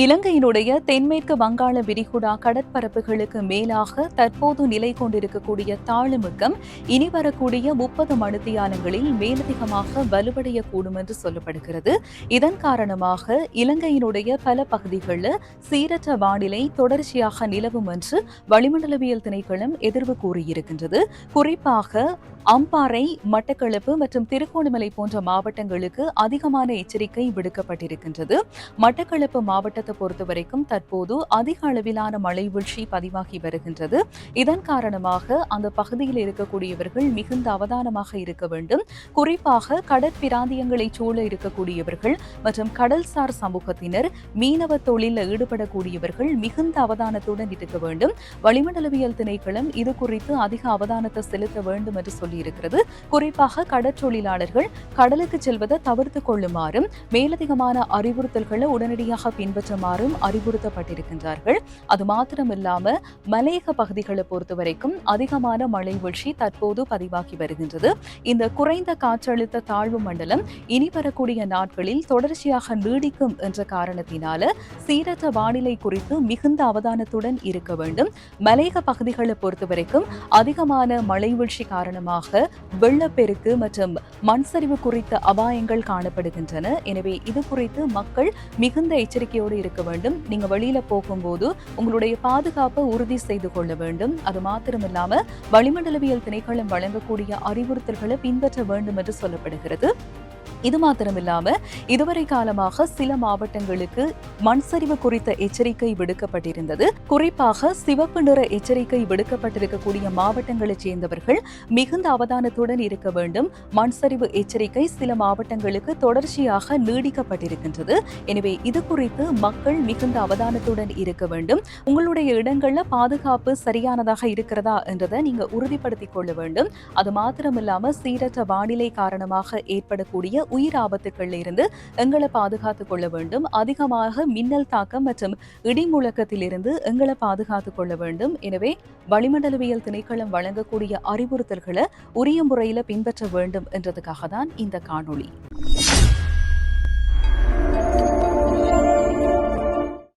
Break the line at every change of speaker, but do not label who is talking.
இலங்கையினுடைய தென்மேற்கு வங்காள விரிகுடா கடற்பரப்புகளுக்கு மேலாக தற்போது நிலை கொண்டிருக்கக்கூடிய தாழுமுக்கம் இனி வரக்கூடிய முப்பது மணித்தியாலங்களில் மேலதிகமாக வலுவடையக்கூடும் என்று சொல்லப்படுகிறது. இதன் காரணமாக இலங்கையினுடைய பல பகுதிகளில் சீரற்ற வானிலை தொடர்ச்சியாக நிலவும் என்று வளிமண்டலவியல் திணைக்களம் எதிர்வு கூறியிருக்கின்றது. குறிப்பாக அம்பாறை மட்டக்களப்பு மற்றும் திருகோணமலை போன்ற மாவட்டங்களுக்கு அதிகமான எச்சரிக்கை விடுக்கப்பட்டிருக்கின்றது. மட்டக்களப்பு மாவட்ட மாவட்டத்தை பொறுத்த வரைக்கும் தற்போது அதிக அளவிலான மழை வீழ்ச்சி பதிவாகி வருகின்றது. இதன் காரணமாக அந்த பகுதியில் இருக்கக்கூடியவர்கள் மிகுந்த அவதானமாக இருக்க வேண்டும். குறிப்பாக கடற்பிராந்தியங்களை சூழ இருக்கக்கூடியவர்கள் மற்றும் கடல்சார் சமூகத்தினர் மீனவ தொழிலில் ஈடுபடக்கூடியவர்கள் மிகுந்த அவதானத்துடன் இருக்க வேண்டும். வளிமண்டலவியல் திணைக்களம் இது குறித்து அதிக அவதானத்தை செலுத்த வேண்டும் என்று சொல்லியிருக்கிறது. குறிப்பாக கடற்றொழிலாளர்கள் கடலுக்கு செல்வதை தவிர்த்து கொள்ளுமாறும் மேலதிகமான அறிவுறுத்தல்களை உடனடியாக பின்பற்ற பின்பற்றுமாறும் அறிவுறுத்தப்பட்டிருக்கின்றார்கள். அது மாத்திரமில்லாம மலையக பகுதிகளை பொறுத்தவரைக்கும் அதிகமான மழை வீழ்ச்சி தற்போது பதிவாகி வருகின்றது. இந்த குறைந்த காற்றழுத்த தாழ்வு மண்டலம் இனி வரக்கூடிய நாட்களில் தொடர்ச்சியாக நீடிக்கும் என்ற காரணத்தினால சீரற்ற வானிலை குறித்து மிகுந்த அவதானத்துடன் இருக்க வேண்டும். மலையக பகுதிகளை பொறுத்தவரைக்கும் அதிகமான மழை வீழ்ச்சி காரணமாக வெள்ளப்பெருக்கு மற்றும் மண்சரிவு குறித்த அபாயங்கள் காணப்படுகின்றன. எனவே இது குறித்து மக்கள் மிகுந்த எச்சரிக்கையோடு இருக்க வேண்டும். நீங்க வெளியில போகும்போது உங்களுடைய பாதுகாப்பை உறுதி செய்து கொள்ள வேண்டும். அது மாத்திரமில்லாம வளிமண்டலவியல் திணைக்களம் வழங்கக்கூடிய அறிவுறுத்தல்களை பின்பற்ற வேண்டும் என்று சொல்லப்படுகிறது. இது மாத்திரமில்லாம இதுவரை காலமாக சில மாவட்டங்களுக்கு மண் சரிவு குறித்த எச்சரிக்கை விடுக்கப்பட்டிருந்தது. குறிப்பாக சிவப்பு நிற எச்சரிக்கை விடுக்கப்பட்டிருக்கக்கூடிய மாவட்டங்களைச் சேர்ந்தவர்கள் மிகுந்த அவதானத்துடன் இருக்க வேண்டும். மண் சரிவு எச்சரிக்கை சில மாவட்டங்களுக்கு தொடர்ச்சியாக நீடிக்கப்பட்டிருக்கின்றது. எனவே இது குறித்து மக்கள் மிகுந்த அவதானத்துடன் இருக்க வேண்டும். உங்களுடைய இடங்கள்ல பாதுகாப்பு சரியானதாக இருக்கிறதா என்றதை நீங்க உறுதிப்படுத்திக் கொள்ள வேண்டும். அது மாத்திரமில்லாம சீரற்ற வானிலை காரணமாக ஏற்படக்கூடிய உயிர் ஆபத்துக்களில் இருந்து எங்களை பாதுகாத்துக் கொள்ள வேண்டும். அதிகமாக மின்னல் தாக்கம் மற்றும் இடி முழக்கத்திலிருந்து எங்களை பாதுகாத்துக் கொள்ள வேண்டும். எனவே வளிமண்டலவியல் திணைக்களம் வழங்கக்கூடிய அறிவுறுத்தல்களை உரிய முறையில பின்பற்ற வேண்டும் என்றதுக்காக தான் இந்த காணொளி.